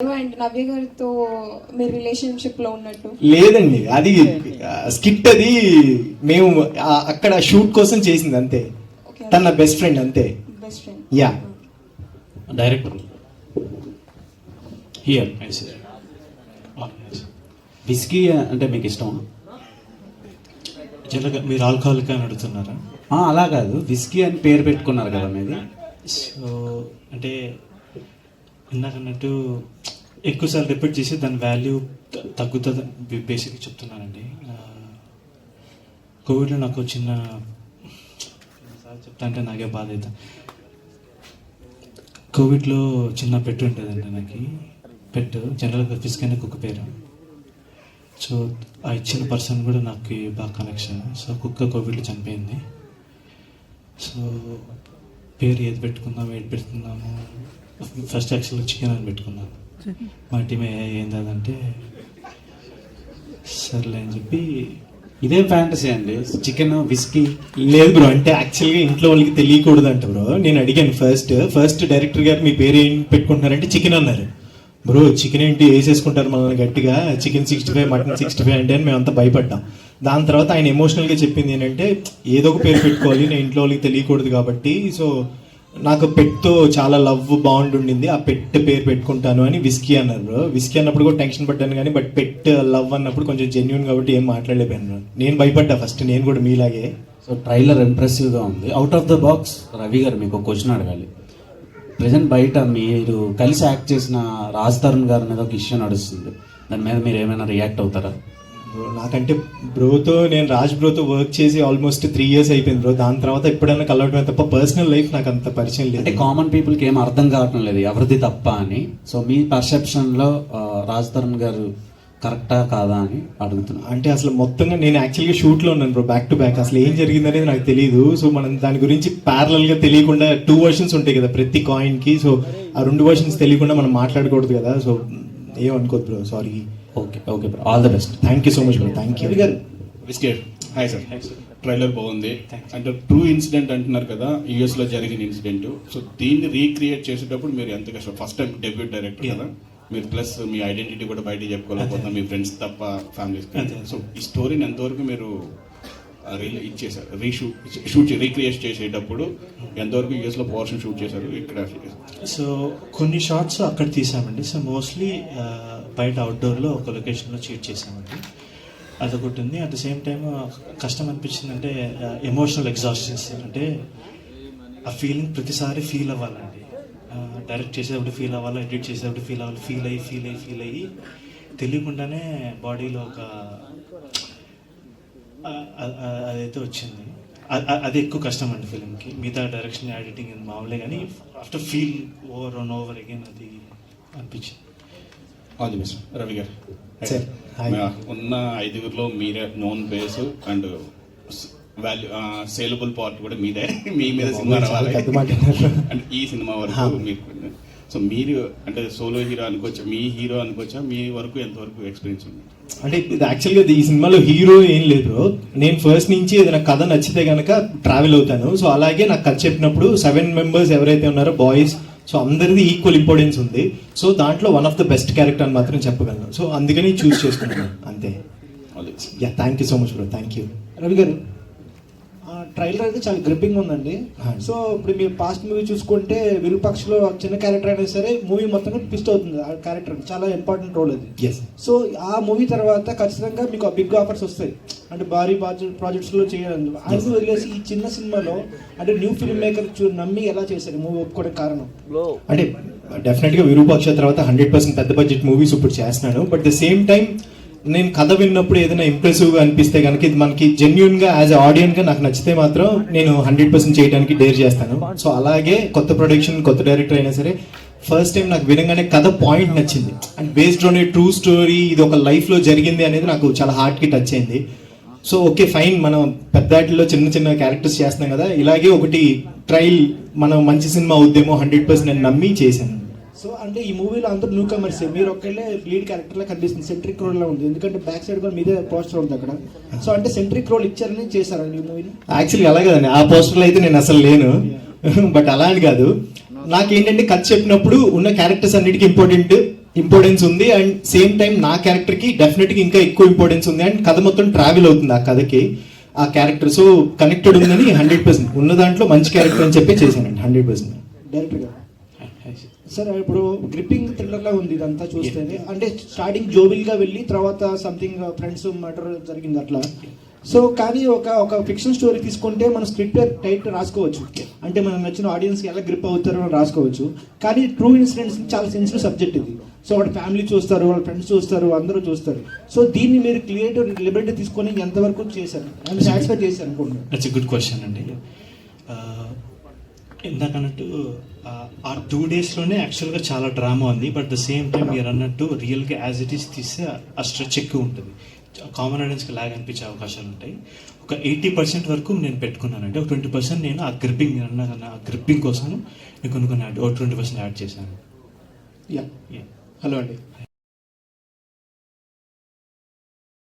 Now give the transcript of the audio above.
And నవ్య గారితో మీరు రిలేషన్షిప్లో ఉన్నట్టు? లేదండి అది స్కిట్ అది మేము అక్కడ షూట్ కోసం చేసింది అంతే. తన బెస్ట్ ఫ్రెండ్ అంతే. బెస్ట్ ఫ్రెండ్ యా డైరెక్టర్ హియర్ విస్కీ అంటే మీకు ఇష్టం జనరల్గా మీరు ఆల్కహాలిక్ అని అడుగుతున్నారా? అలా కాదు. విస్కీ అని పేరు పెట్టుకున్నారు కదా మీది. సో అంటే ఇందాకన్నట్టు ఎక్కువసార్లు రిపీట్ చేసి దాని వాల్యూ తగ్గుతుంది బేసిక్గా చెప్తున్నానండి. కోవిడ్లో నాకు చిన్న చెప్తా అంటే నాకే బాధ అవుతా కోవిడ్లో చిన్న పెట్టు ఉంటుందండి నాకు. పెట్టు జనరల్గా ఫిస్క్ కుక్క పేరు. సో ఆ ఇచ్చిన పర్సన్ కూడా నాకు బాగా కనెక్షన్ సో కుక్క కోవిడ్లో చనిపోయింది. సో పేరు ఏది పెట్టుకుందాం ఏది పెట్టుకుందాము ఫస్ట్ యాక్చువల్గా చికెన్ అని పెట్టుకున్నాను. మా టీమ్ ఏందంటే సర్లే అని చెప్పి ఇదే ఫ్యాంటసీ అండి. చికెన్ విస్కీ లేదు బ్రో అంటే యాక్చువల్గా ఇంట్లో వాళ్ళకి తెలియకూడదు అంట బ్రో నేను అడిగాను ఫస్ట్ ఫస్ట్ డైరెక్టర్ గారు మీ పేరు ఏం పెట్టుకుంటున్నారంటే చికెన్ అన్నారు. బ్రో చికెన్ ఏంటి? వేసేసుకుంటారు మనల్ని గట్టిగా. Chicken sixty five mutton sixty five అంటే అని మేమంతా భయపడ్డాం. దాని తర్వాత ఆయన ఎమోషనల్గా చెప్పింది ఏంటంటే ఏదో ఒక పేరు పెట్టుకోవాలి. నేను ఇంట్లో వాళ్ళకి తెలియకూడదు కాబట్టి. సో నాకు పెట్తో చాలా లవ్ బాండ్ ఉండింది ఆ పెట్ పేరు పెట్టుకుంటాను అని విస్కీ అన్నారు విస్కీ అన్నప్పుడు కూడా టెన్షన్ పడ్డాను కానీ బట్ పెట్ లవ్ అన్నప్పుడు కొంచెం జెన్యున్ కాబట్టి ఏం మాట్లాడలేకపోయాను నేను భయపడ్డా ఫస్ట్ నేను కూడా మీలాగే. సో ట్రైలర్ ఇంప్రెసివ్గా ఉంది. Out of the box Ravi గారు మీకు ఒక క్వశ్చన్ అడగాలి. ప్రజెంట్ బయట మీరు కలిసి యాక్ట్ చేసిన రాజ్ తరుణ్ గారి మీద ఒక ఇష్యూ నడుస్తుంది. దాని మీద మీరు ఏమైనా రియాక్ట్ అవుతారా? నాకంటే బ్రోతో నేను రాజ్ బ్రోతో వర్క్ చేసి ఆల్మోస్ట్ త్రీ ఇయర్స్ అయిపోయింది బ్రో. దాని తర్వాత ఎప్పుడైనా కలవటమే తప్ప పర్సనల్ లైఫ్ నాకు అంత పరిచయం అంటే లేదు కామన్ పీపుల్కి ఏం అర్థం కావటం లేదు ఎవరిది తప్ప అని. సో మీ పర్సెప్షన్లో రాజ్ తరుణ్ గారు కరెక్టా కాదా అని అడుగుతున్నాను అంటే అసలు మొత్తంగా నేను యాక్చువల్గా షూట్లో ఉన్నాను బ్రో బ్యాక్ టు బ్యాక్ అసలు ఏం జరిగింది అనేది నాకు తెలియదు సో మనం దాని గురించి ప్యారలల్గా తెలియకుండా టూ వర్షన్స్ ఉంటాయి కదా ప్రతి కాయిన్కి. సో ఆ రెండు వర్షన్స్ తెలియకుండా మనం మాట్లాడకూడదు కదా. So ఏమనుకోదు bro sorry okay okay bro all the best thank you so much bro thank you biscuit hi sir trailer బాగుంది. అంటే ట్రూ ఇన్సిడెంట్ అంటున్నారు కదా యుఎస్లో జరిగిన ఇన్సిడెంట్ సో దీన్ని రీక్రియేట్ చేసేటప్పుడు మీరు ఎంత కష్టం? ఫస్ట్ టైం డెబ్యూట్ డైరెక్టర్ కదా. మీరు ప్లస్ మీ ఐడెంటిటీ కూడా బయట చెప్పుకోలేకపోతున్నా మీ ఫ్రెండ్స్ తప్ప ఫ్యామిలీస్. సో ఈ స్టోరీని ఎంతవరకు మీరు ఇచ్చేసారు రీషూట్ షూట్ రీక్రియేట్ చేసేటప్పుడు ఎంతవరకు యుఎస్లో పోర్షన్ షూట్ చేశారు? ఇక్కడ సో కొన్ని షార్ట్స్ అక్కడ తీసామండి. సో మోస్ట్లీ బయట అవుట్డోర్లో ఒక లొకేషన్లో చీట్ చేసామండి అదొకటి ఉంది. అట్ ద సేమ్ టైం కష్టం అనిపించింది అంటే ఎమోషనల్ ఎగ్జాస్షన్స్ అంటే ఆ ఫీలింగ్ ప్రతిసారి ఫీల్ అవ్వాలండి. Uh, డైరెక్ట్ చేసేటప్పుడు ఫీల్ అవ్వాలి ఎడిట్ చేసేటప్పుడు ఫీల్ అవ్వాలి ఫీల్ అయ్యి ఫీల్ అయ్యి ఫీల్ అయ్యి తెలియకుండానే బాడీలో ఒక uh, uh, అదైతే వచ్చింది. అది ఎక్కువ కష్టం అండి ఫిలింకి మిగతా డైరెక్షన్ ఎడిటింగ్ మామూలే కానీ after feel over and over again అది అనిపించింది. ఆల్ ది బెస్ట్ రవి గారు. ఉన్న ఐదుగురిలో మీరే known base and value saleable part కూడా మీదే. మీ మీద సినిమా రావాలి. అంటే ఈ సినిమా. వరకు మీకు సో మీరు అంటే సోలో హీరో అనుకోవచ్చా? మీ హీరో అనుకోవచ్చా? మీ వరకు ఎంతవరకు ఎక్స్పీరియన్స్ ఉంది? అంటే ఇది యాక్చువల్గా ఈ సినిమాలో హీరో ఏం లేదు నేను ఫస్ట్ నుంచి ఏదైనా కథ నచ్చితే గనక ట్రావెల్ అవుతాను. సో అలాగే నాకు కథ చెప్పినప్పుడు సెవెన్ మెంబర్స్ ఎవరైతే ఉన్నారో బాయ్స్ సో అందరిది ఈక్వల్ ఇంపార్టెన్స్ ఉంది. సో దాంట్లో one of the best character అని మాత్రం చెప్పగలను. సో అందుకని చూస్ చేసుకున్నాను అంతే. Yeah thank you so much bro thank you Ravi garu trailer అయితే చాలా గ్రిప్పింగ్ ఉందండి. సో ఇప్పుడు మీరు పాస్ట్ మూవీ చూసుకుంటే విరూపాక్షలో చిన్న క్యారెక్టర్ అయినా సరే మూవీ మొత్తంగా ట్విస్ట్ అవుతుంది ఆ క్యారెక్టర్ చాలా ఇంపార్టెంట్ రోల్ అది. సో ఆ మూవీ తర్వాత ఖచ్చితంగా మీకు బిగ్ ఆఫర్స్ వస్తాయి. అంటే భారీ ప్రాజెక్ట్స్లో చేయాలని. అందుకు వదిలేసి ఈ చిన్న సినిమాలో అంటే న్యూ ఫిల్మ్ మేకర్ చూ నమ్మి ఎలా చేశారు? మూవీ ఒప్పుకోవడానికి కారణం? అంటే డెఫినెట్గా విరూపాక్ష తర్వాత హండ్రెడ్ పర్సెంట్ పెద్ద బడ్జెట్ మూవీస్ ఇప్పుడు చేస్తున్నాను. బట్ ద సేమ్ టైం నేను కథ విన్నప్పుడు ఏదైనా ఇంప్రెసివ్గా అనిపిస్తే కనుక ఇది మనకి జెన్యున్గా యాజ్ ఆడియన్గా నాకు నచ్చితే మాత్రం నేను హండ్రెడ్ పర్సెంట్ చేయడానికి డేర్ చేస్తాను. సో అలాగే కొత్త ప్రొడక్షన్ కొత్త డైరెక్టర్ అయినా సరే ఫస్ట్ టైం నాకు వినగానే కథ పాయింట్ నచ్చింది. And based on a true story ఇది ఒక లైఫ్లో జరిగింది అనేది నాకు చాలా హార్ట్కి టచ్ అయింది. సో ఓకే ఫైన్ మనం పెద్దాటిలో చిన్న చిన్న క్యారెక్టర్స్ చేస్తున్నాం కదా ఇలాగే ఒకటి ట్రైల్ మనం మంచి సినిమా అవుద్దేమో హండ్రెడ్ పర్సెంట్ నేను నమ్మి చేశాను. సో అంటే ఈ మూవీలో అందరూ న్యూ కమర్స్ మీరు ఒక్కళ్ళే లీడ్ క్యారెక్టర్ లా కనిపిస్తుంది. సెంట్రిక్ రోల్ లా ఉంది. ఎందుకంటే బ్యాక్ సైడ్ కూడా మీదే పోస్టర్ ఉంది అక్కడ. సో అంటే సెంట్రిక్ రోల్ ఇచ్చారని చేశారండి ఈ మూవీని యాక్చువల్లీ అలా కదండి ఆ పోస్టర్లో అయితే నేను అసలు లేను. బట్ అలా అని కాదు. నాకేంటంటే కథ చెప్పినప్పుడు ఉన్న క్యారెక్టర్స్ అన్నిటికీ ఇంపార్టెంట్ ఇంపార్టెన్స్ ఉంది. అండ్ సేమ్ టైం నా క్యారెక్టర్కి డెఫినెట్గా ఇంకా ఎక్కువ ఇంపార్టెన్స్ ఉంది. అండ్ కథ మొత్తం ట్రావెల్ అవుతుంది ఆ కథకి ఆ క్యారెక్టర్ సో కనెక్టెడ్ ఉందని హండ్రెడ్ పర్సెంట్ ఉన్న దాంట్లో మంచి క్యారెక్టర్ అని చెప్పి చేశానండి హండ్రెడ్ పర్సెంట్ డైరెక్టర్ గారు. సార్ ఇప్పుడు గ్రిప్పింగ్ థ్రిల్లర్లా ఉంది ఇదంతా చూస్తేనే. అంటే స్టార్టింగ్ జోబిల్గా వెళ్ళి తర్వాత సంథింగ్ ఫ్రెండ్స్ మర్డర్ జరిగింది అట్లా. సో కానీ ఒక ఒక ఫిక్షన్ స్టోరీ తీసుకుంటే మనం స్క్రిప్ట్ టైట్ రాసుకోవచ్చు. అంటే మనం నచ్చిన ఆడియన్స్ ఎలా గ్రిప్ అవుతారో అని రాసుకోవచ్చు. కానీ ట్రూ ఇన్సిడెంట్స్ చాలా సెన్సిటివ్ సబ్జెక్ట్ ఇది. సో వాళ్ళ ఫ్యామిలీ చూస్తారు వాళ్ళ ఫ్రెండ్స్ చూస్తారు అందరూ చూస్తారు. సో దీన్ని మీరు క్రియేటివ్ లిబర్టీ తీసుకొని ఎంతవరకు చేశారు? అండ్ సాటిస్ఫై చేశారు అనుకుంటున్నాను గుడ్ క్వశ్చన్ అండి. ఇందాక అన్నట్టు ఆ, టూ డేస్లోనే యాక్చువల్గా చాలా డ్రామా ఉంది. బట్ ద సేమ్ టైం మీరు అన్నట్టు రియల్గా యాజ్ ఇట్ ఈస్ తీస్తే ఆ స్ట్రెచ్ ఎక్కువ ఉంటుంది. కామన్ ఆడియన్స్కి లాగ్ అనిపించే అవకాశాలు ఉంటాయి. ఒక ఎయిటీ పర్సెంట్ వరకు నేను పెట్టుకున్నానంటే ఒక ట్వంటీ పర్సెంట్ నేను ఆ గ్రిప్పింగ్ అన్నా కదా ఆ గ్రిప్పింగ్ కోసం నేను కొన్ని కొన్ని యాడ్ ట్వంటీ పర్సెంట్ యాడ్ చేశాను. యా. హలో అండి.